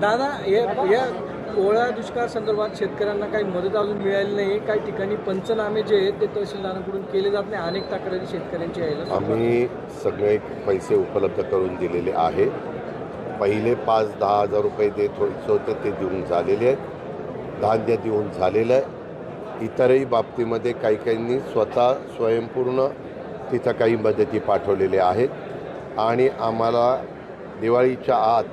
दादा या या ओळा दुष्काळ संदर्भात शेतकऱ्यांना काही मदत अजून मिळाली नाही. काही ठिकाणी पंचनामे जे आहेत ते तहसीलदारांकडून केले जात नाही. अनेक तक्रारी शेतकऱ्यांची यायला आम्ही सगळे पैसे उपलब्ध करून दिलेले आहे. पहिले पाच दहा हजार रुपये देत होते ते देऊन झालेले आहेत. धान्य देऊन झालेलं आहे. इतरही बाबतीमध्ये काही काहींनी स्वतः स्वयंपूर्ण तिथं काही मदती पाठवलेल्या आहेत. आणि आम्हाला दिवाळीच्या आत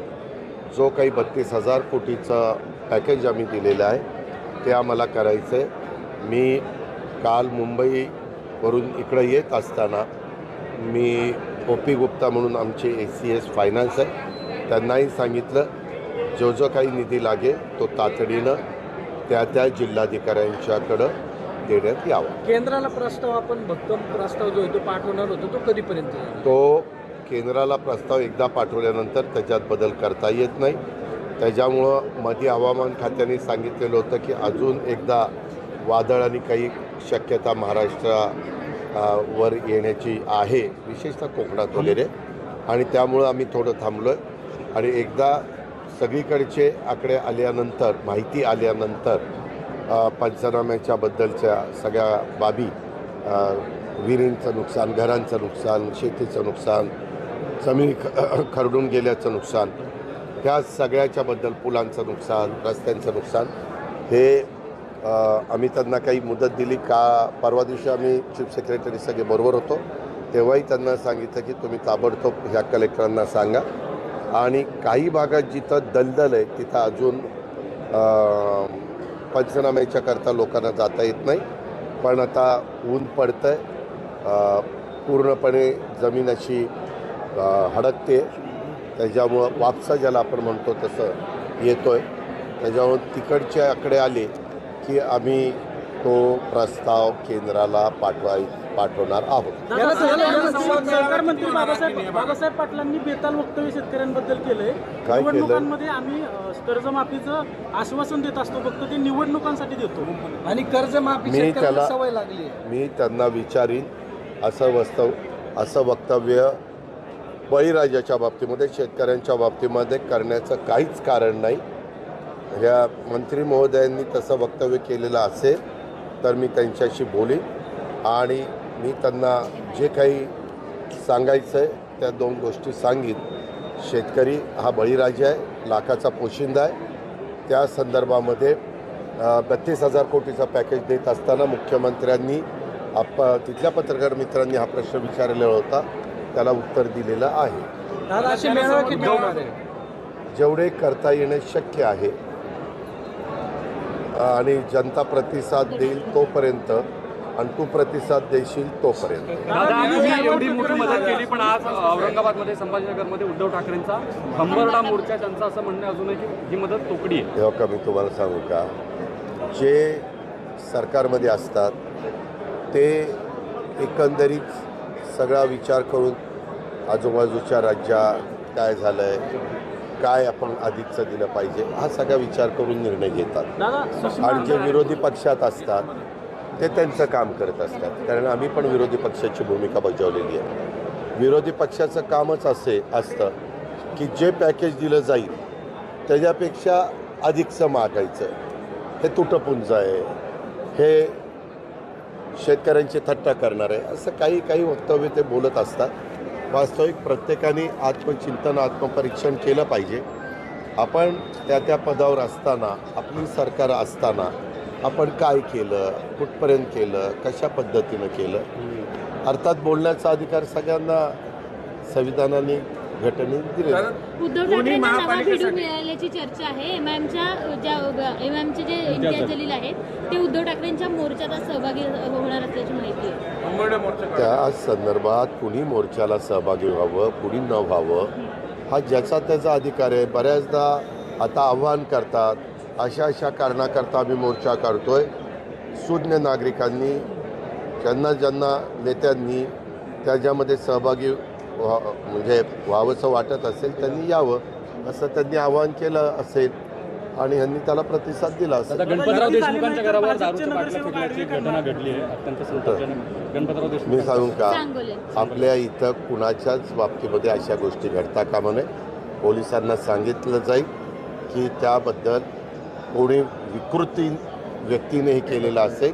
जो काही बत्तीस हजार कोटीचं पॅकेज आम्ही दिलेलं आहे ते आम्हाला करायचं आहे मी काल मुंबईवरून इकडं येत असताना मी ओ पी गुप्ता म्हणून आमचे ए सी एस फायनान्स आहे. त्यांनाही सांगितलं जो जो काही निधी लागेल तो तातडीनं त्या त्या जिल्हाधिकाऱ्यांच्याकडं देण्यात यावा. केंद्राला प्रस्ताव आपण भक्कम प्रस्ताव जो आहे तो पाठवणार होतो तो कधीपर्यंत? तो केंद्राला प्रस्ताव एकदा पाठवल्यानंतर त्याच्यात बदल करता येत नाही. त्याच्यामुळं मध्ये हवामान खात्याने सांगितलेलं होतं की अजून एकदा वादळ आणि काही शक्यता महाराष्ट्रा वर येण्याची आहे विशेषतः कोकणात वगैरे. आणि त्यामुळं आम्ही थोडं थांबलो आहे आणि एकदा सगळीकडचे आकडे आल्यानंतर माहिती आल्यानंतर पंचनाम्याच्याबद्दलच्या पंचनाम्याच्या बद्दलच्या सगळ्या बाबी विहिरींचं नुकसान घरांचं नुकसान शेतीचं नुकसान जमीन ख खरडून गेल्याचं नुकसान ह्या सगळ्याच्याबद्दल पुलांचं नुकसान रस्त्यांचं नुकसान हे आम्ही त्यांना काही मुदत दिली का परवा दिवशी आम्ही चीफ सेक्रेटरी सगळे बरोबर होतो तेव्हाही त्यांना सांगितलं की तुम्ही ताबडतोब ह्या कलेक्टरांना सांगा. आणि काही भागात जिथं दलदल आहे तिथं अजून अ, पंचनाम्याच्या करता लोकांना जाता येत नाही. पण आता ऊन पडतं आहे पूर्णपणे जमीन अशी हडकते. त्याच्यामुळं वापसा ज्याला आपण म्हणतो तसं येतो आहे त्याच्यामुळं तिकडचे आकडे आले की आम्ही तो प्रस्ताव केंद्राला पाठवाय पाठवणार आहोत. याला याला- याला सहकार सहकार मंत्री बाबासाहेब बाबासाहेब पाटलांनी बेताल वक्तव्य शेतकऱ्यांबद्दल केलंय. काय केलं? निवडणुकांमध्ये आम्ही अ, कर्जमाफीचं आश्वासन देत असतो. फक्त ते निवडणुकांसाठी देतो. आणि कर्जमाफी मी शेतकऱ्यांना त्याला- सवय लागली आहे. मी त्यांना विचारीन असं वस्तव असं वक्तव्य बळीराजाच्या बाबतीमध्ये शेतकऱ्यांच्या बाबतीमध्ये करण्याचं काहीच कारण नाही. ह्या मंत्री महोदयांनी तसं वक्तव्य केलेलं असेल तर मी त्यांच्याशी बोलीन. आणि मी त्यांना जे काही सांगायचं आहे त्या दोन गोष्टी सांगीन. शेतकरी हा बळीराजा आहे लाखाचा पोशिंदा आहे. त्या संदर्भामध्ये बत्तीस हजार कोटीचा पॅकेज देत असताना मुख्यमंत्र्यांनी आप तिथल्या पत्रकार मित्रांनी हा प्रश्न विचारलेला होता. त्याला उत्तर दिलेलं आहे. जेवढे करता येणे शक्य आहे आणि जनता प्रतिसाद देईल तोपर्यंत आणि तू प्रतिसाद देशील तोपर्यंत. दादा तुम्ही एवढी मोठी मदत केली पण आज औरंगाबादमध्ये संभाजीनगरमध्ये उद्धव ठाकरेंचा हंबरडा मोर्चा त्यांचं असं म्हणणं आहे अजूनही की ही मदत तोकडी आहे. तेव्हा का मी तुम्हाला सांगू का? जे सरकारमध्ये असतात ते एकंदरीत सगळा विचार करून आजूबाजूच्या राज्यात काय झालं आहे काय आपण अधिकचं दिलं पाहिजे हा सगळा विचार करून निर्णय घेतात. आणि जे विरोधी पक्षात असतात ते त्यांचं काम करत असतात. कारण आम्ही पण विरोधी पक्षाची भूमिका बजावलेली आहे. विरोधी पक्षाचं कामच असे असतं की जे पॅकेज दिलं जाईल त्याच्यापेक्षा अधिकचं मागायचं. हे तुटपुंज आहे. हे शेतकऱ्यांची थट्टा करणार आहे. असं काही काही वक्तव्य ते बोलत असतात. वास्तविक प्रत्येकाने आत्मचिंतन आत्मपरीक्षण केलं पाहिजे. आपण त्या त्या पदावर असताना आपली सरकार असताना आपण काय केलं कुठपर्यंत केलं कशा पद्धतीनं केलं? अर्थात बोलण्याचा अधिकार सगळ्यांना संविधानाने आहे. उद्धव ठाकरेंना नवा व्हिडिओ मिळाल्याची चर्चा आहे. एमआयएमच्या ज्या एमआयएमचे जे इम्तियाज जलील आहेत ते उद्धव ठाकरेंच्या मोर्चात सहभागी होणार असल्याची माहिती आहे. त्या संदर्भात कुणी मोर्चाला सहभागी व्हावं कुणी न व्हावं हा ज्याचा त्याचा अधिकार आहे. बऱ्याचदा आता आव्हान करतात अशा अशा कारणाकरता आम्ही मोर्चा काढतोय. सुज्ञ नागरिकांनी ज्यांना ज्यांना नेत्यांनी त्याच्यामध्ये सहभागी व्हा म्हणजे व्हावंसं वाटत असेल त्यांनी यावं असं त्यांनी आवाहन केलं असेल आणि ह्यांनी त्याला प्रतिसाद दिला असेल. गणपतराव देशमुखांच्या घरावर दारूच्या बाटल्या फेकल्याची घटना घडली आहे अत्यंत संतापजनक गणपतराव देशमुख. मी सांगू का? आपल्या इथं कुणाच्याच बाबतीमध्ये अशा गोष्टी घडता कामा नये. पोलिसांना सांगितलं जाईल की त्याबद्दल कोणी विकृती व्यक्तीने हे केलेलं असेल.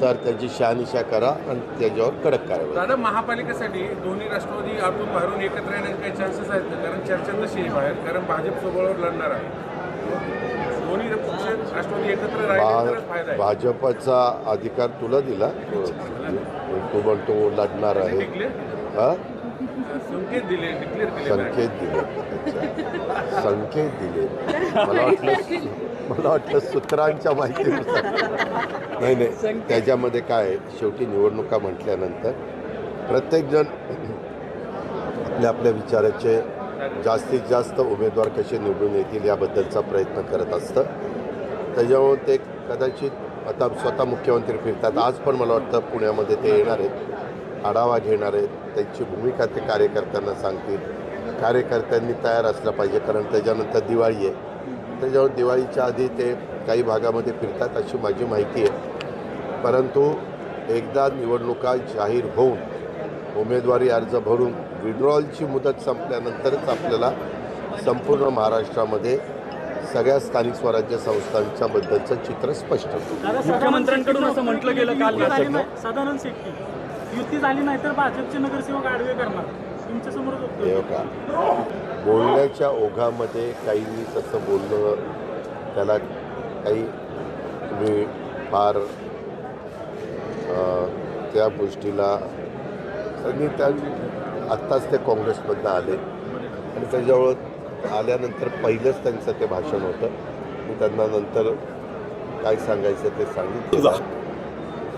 तर त्याची शहानिशा करा आणि त्याच्यावर कडक कारवाई दादा महापालिकेसाठी दोन्ही राष्ट्रवादी आतून बाहेरून एकत्र येण्याचे काही चान्सेस आहेत? कारण चर्चा तशी आहे बाहेर कारण भाजप सोबळावर लढणार आहे. दोन्ही पक्ष राष्ट्रवादी एकत्र राहिले तरच फायदा भा आहे. भाजपचा अधिकार तुला दिला? तू म्हणतो लढणार आहे. संकेत दिले. संकेत दिले. संकेत दिले. मला वाटलं मला वाटलं सूत्रांच्या माहितीनुसार. नाही नाही. त्याच्यामध्ये काय शेवटी निवडणुका म्हटल्यानंतर प्रत्येकजण आपल्या आपल्या विचाराचे जास्तीत जास्त उमेदवार कसे निवडून येतील याबद्दलचा प्रयत्न करत असतं. त्याच्यामुळे ते कदाचित आता स्वतः मुख्यमंत्री फिरतात. आज पण मला वाटतं पुण्यामध्ये ते येणार आहेत. आढावा घेणार आहेत. त्यांची भूमिका ते कार्यकर्त्यांना सांगतील. कार्यकर्त्यांनी तयार असलं पाहिजे कारण त्याच्यानंतर दिवाळी आहे. त्याच्यावर दिवाळीच्या आधी ते काही भागामध्ये फिरतात अशी माझी माहिती आहे. परंतु एकदा निवडणुका जाहीर होऊन उमेदवारी अर्ज भरून विड्रॉलची मुदत संपल्यानंतरच आपल्याला संपूर्ण महाराष्ट्रामध्ये सगळ्या स्थानिक स्वराज्य संस्थांच्या बद्दलचं चित्र स्पष्ट होतं मुख्यमंत्र्यांकडून असं म्हटलं गेलं काल युती झाली भाषणात. नाही- साधारण शेट्टी युती झाली नाही तर भाजपचे नगरसेवक आडवे करणार. तुमच्या समोरच होतं का बोलण्याच्या ओघामध्ये काहींनी तसं बोलणं त्याला काही तुम्ही फार त्या गोष्टीला त्यांनी त्या आत्ताच ते काँग्रेसमधनं आले. आणि त्याच्यावर आल्यानंतर पहिलंच त्यांचं ते भाषण होतं. मी त्यांना नंतर काय सांगायचं ते सांगितलं.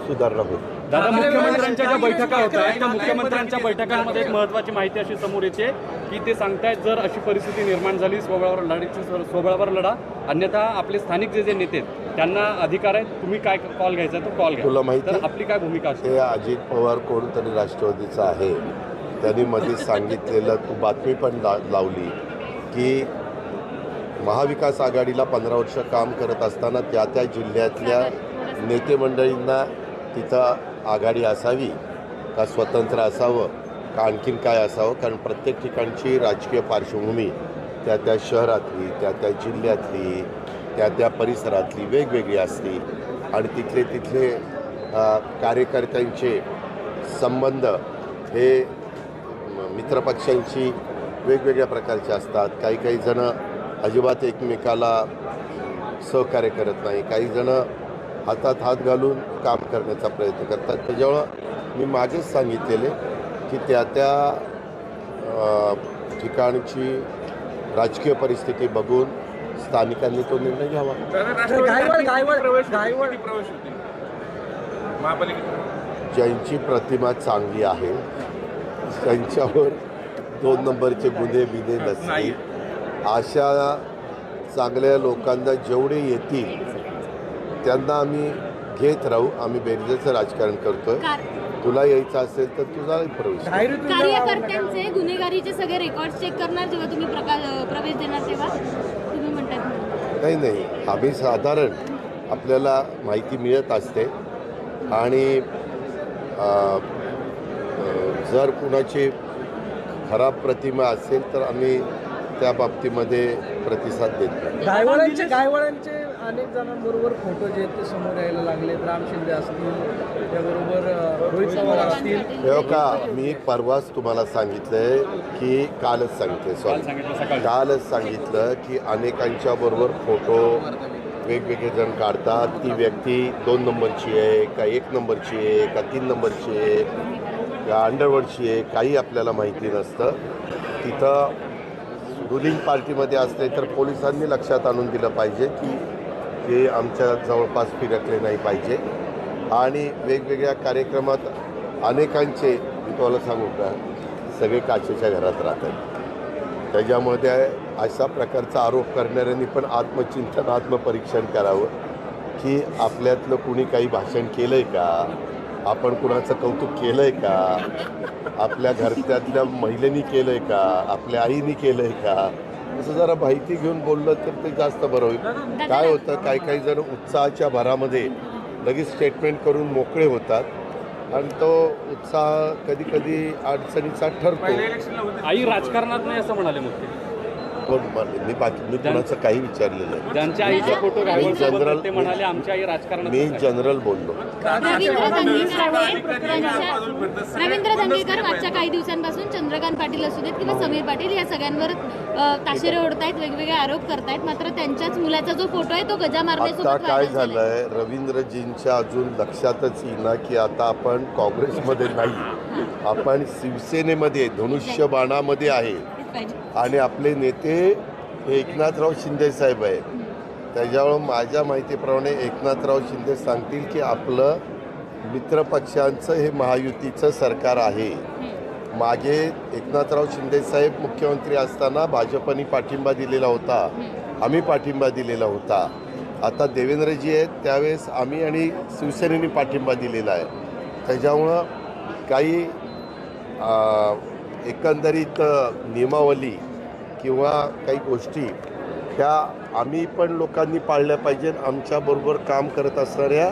सुधारणा होईल. दादा मुख्यमंत्र्यांच्या ज्या बैठका होत आहेत त्या मुख्यमंत्र्यांच्या बैठकांमध्ये एक महत्वाची माहिती अशी समोर येते की ते सांगतायत जर अशी परिस्थिती निर्माण झाली स्वबळावर लढायची स्वबळावर लढा अन्यथा आपले स्थानिक जे जे नेते आहेत, त्यांना अधिकार आहेत तुम्ही काय कॉल घ्यायचा तो कॉल घ्या. तुला माहिती तर? आपली काय भूमिका असेल? ते अजित पवार कोणतरी राष्ट्रवादीचा आहे. त्यांनी मध्ये सांगितलेलं तू बातमी पण ला लावली की महाविकास आघाडीला पंधरा वर्ष काम करत असताना त्या त्या जिल्ह्यातल्या नेते मंडळींना तिथं आघाडी असावी का स्वतंत्र असावं? का आणखीन काय असावं? कारण प्रत्येक ठिकाणची राजकीय पार्श्वभूमी त्या त्या शहरातली त्या त्या जिल्ह्यातली त्या त्या परिसरातली वेगवेगळी असली आणि तिथले तिथले कार्यकर्त्यांचे संबंध हे मित्रपक्षांशी वेगवेगळ्या प्रकारचे असतात. काही काही जणं अजिबात एकमेकाला सहकार्य करत नाही. काही जणं हातात हात घालून काम करण्याचा प्रयत्न करतात. त्याच्यामुळं मी मागेच सांगितलेले की त्या त्या ठिकाणची राजकीय परिस्थिती बघून स्थानिकांनी तो निर्णय घ्यावा. ज्यांची प्रतिमा चांगली आहे त्यांच्यावर दोन नंबरचे गुन्हे बिने नसतील. अशा चांगल्या लोकांना जेवढे येतील त्यांना आम्ही घेत राहू आम्ही बेरजेचं राजकारण करतोय. कार- तुला यायचं असेल तर तुझा प्रवेश कार्यकर्त्यांचे गुन्हेगारीचे सगळे रेकॉर्ड चेक करणार जेव्हा तुम्ही प्रवेश देणार तेव्हा? तुम्ही म्हणतात. नाही नाही. आम्ही साधारण आपल्याला माहिती मिळत असते. आणि जर कुणाची खराब प्रतिमा असेल तर आम्ही त्या बाबतीमध्ये प्रतिसाद देत नाही. गायवळांचे गायवळांचे अनेक जणांबरोबर फोटो जे आहेत ते समोर यायला लागले. राम शिंदे असतील त्याबरोबर रोहित पवार असतील. हे का मी परवाच तुम्हाला सांगितलंय की कालच सांगितलंय सॉरी कालच सांगितलं की अनेकांच्या बरोबर फोटो वेगवेगळे जण काढतात. ती व्यक्ती दोन नंबरची आहे का एक नंबरची आहे का तीन नंबरची आहे का अंडरवर्डची आहे काही आपल्याला माहिती नसतं. तिथं रुलिंग पार्टीमध्ये असले तर पोलिसांनी लक्षात आणून दिलं पाहिजे की हे आमच्या जवळपास फिरकले नाही पाहिजे. आणि वेगवेगळ्या कार्यक्रमात अनेकांचे मी तुम्हाला सांगू का सगळे काचेच्या घरात राहतात. त्याच्यामध्ये अशा प्रकारचा आरोप करणाऱ्यांनी पण आत्मचिंतन आत्मपरीक्षण करावं की आपल्यातलं कुणी काही भाषण केलं आहे का? आपण कुणाचं कौतुक केलं आहे का? आपल्या घरच्यातल्या महिलेनी केलं आहे का? आपल्या आईनी केलं आहे का? असं जरा माहिती घेऊन बोललं तर ते जास्त बरं होईल. काय होतं काही काही जण उत्साहाच्या भरामध्ये लगेच स्टेटमेंट करून मोकळे होतात. आणि तो उत्साह कधी कधी अडचणीचा ठरतो. आई राजकारणात नाही असं म्हणाले मग कोण मी बाकी मी कुणाचं काही विचारलेलं नाही. ज्यांच्या आईचे फोटो मी जनरल ते म्हणाले आमच्या आई राजकारणात मी. जनरल बोललो. रवींद्र दंगेकर रवींद्र मागच्या काही दिवसांपासून चंद्रकांत पाटील असू देत किंवा समीर पाटील या सगळ्यांवर ताशेरे ओढतायत वेगवेगळे आरोप करतायत. मात्र त्यांच्याच मुलाचा जो फोटो आहे तो गजा आता मारण्यासोबत काय झालाय. रवींद्रजींच्या अजून लक्षातच येईना की आता आपण काँग्रेसमध्ये नाही. आपण शिवसेनेमध्ये धनुष्यबाणामध्ये आहे. पाहिजे. आणि आपले नेते हे एकनाथराव शिंदे साहेब आहेत. त्याच्यामुळं माझ्या माहितीप्रमाणे एकनाथराव शिंदे सांगतील की आपलं मित्रपक्षांचं हे महायुतीचं सरकार आहे. मागे एकनाथराव शिंदे साहेब मुख्यमंत्री असताना भाजपने पाठिंबा दिलेला होता. आम्ही पाठिंबा दिलेला होता. आता देवेंद्रजी आहेत त्यावेळेस आम्ही आणि शिवसेनेने पाठिंबा दिलेला आहे. त्याच्यामुळं काही एकंदरीत नियमावली किंवा काही गोष्टी ह्या आम्ही पण लोकांनी पाळल्या पाहिजेत आमच्याबरोबर काम करत असणाऱ्या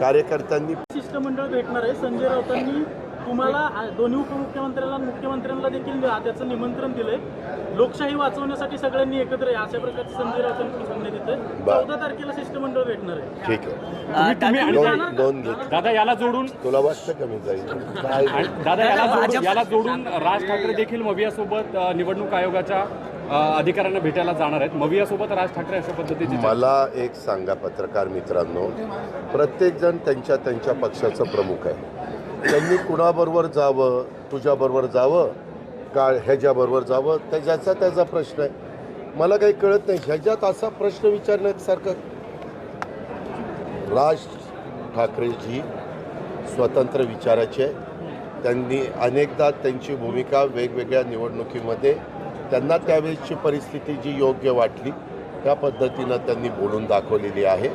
कार्यकर्त्यांनी शिष्टमंडळ भेटणार आहे. संजय राऊतांनी तुम्हाला दोन्ही उपमुख्यमंत्र्यांना मुख्यमंत्र्यांना देखील त्याचं निमंत्रण दिलंय. लोकशाही वाचवण्यासाठी सगळ्यांनी एकत्र या अशा प्रकारचे संजय राऊतांनी सांगण्यात येते. चौदा तारखेला शिष्टमंडळ भेटणार आहे. ठीक आहे. दादा याला जोडून तुला वाटतं कमी जाईल? दादा याला जोडून याला जोडून राज ठाकरे देखील मवियासोबत निवडणूक आयोगाच्या अधिकाऱ्यांना भेटायला जाणार आहेत. मवियासोबत राज ठाकरे अशा पद्धतीची चर्चा. मला एक सांगा पत्रकार मित्रांनो. प्रत्येकजण त्यांच्या त्यांच्या पक्षाचं प्रमुख आहे. त्यांनी कुणाबरोबर जावं तुझ्याबरोबर जावं का ह्याच्याबरोबर जावं त्याच्याचा त्याचा प्रश्न आहे. मला काही कळत नाही ह्याच्यात असा प्रश्न विचारण्यासारखं. राज ठाकरेजी स्वतंत्र विचाराचे त्यांनी अनेकदा त्यांची भूमिका वेगवेगळ्या निवडणुकीमध्ये त्यांना त्यावेळेसची परिस्थिती जी योग्य वाटली त्या पद्धतीनं त्यांनी बोलून दाखवलेली आहे.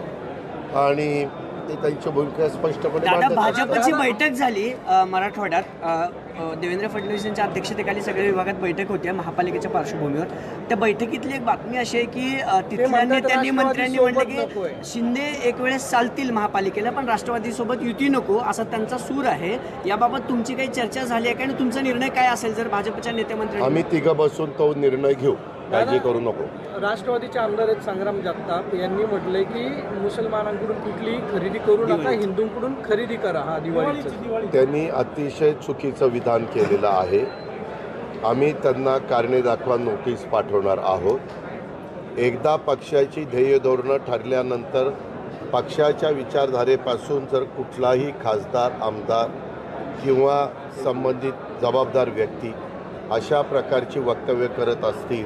आणि ते त्यांची भूमिका स्पष्टपणे दादा. भाजपची बैठक झाली अ, मराठवाड्यात. अ, अ, देवेंद्र फडणवीस यांच्या अध्यक्षतेखाली सगळ्या विभागात बैठक होत्या महापालिकेच्या पार्श्वभूमीवर. त्या बैठकीतली एक बातमी अशी आहे की अ, तिथल्या म्हणतात नेत्यांनी राष्ट्रवादी मंत्र्यांनी म्हटलं सोबत नकोय. की शिंदे एक वेळेस चालतील महापालिकेला पण राष्ट्रवादीसोबत युती नको असा त्यांचा सूर आहे. याबाबत तुमची काही चर्चा झाली आहे का? आणि तुमचा निर्णय काय असेल जर भाजपच्या नेते मंत्र्यांनी आम्ही तिघं बसून तो निर्णय घेऊ. काळजी करू नको. राष्ट्रवादीचे आमदार आहेत संग्राम जगताप. यांनी म्हटलंय की मुसलमानांकडून कुठली खरेदी करू नका हिंदूंकडून खरेदी करा हा दिवाळीचं. त्यांनी अतिशय चुकीचं विधान केलेलं आहे. आम्ही त्यांना कारणे दाखवा नोटीस पाठवणार आहोत. एकदा पक्षाची ध्येय धोरणं ठरल्यानंतर पक्षाच्या विचारधारेपासून जर कुठलाही खासदार आमदार किंवा संबंधित जबाबदार व्यक्ती अशा प्रकारची वक्तव्य करत असतील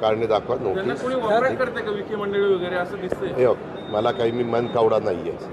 कारणे दाखवा नोटीस मला काही मी मन कावडा नाही आहे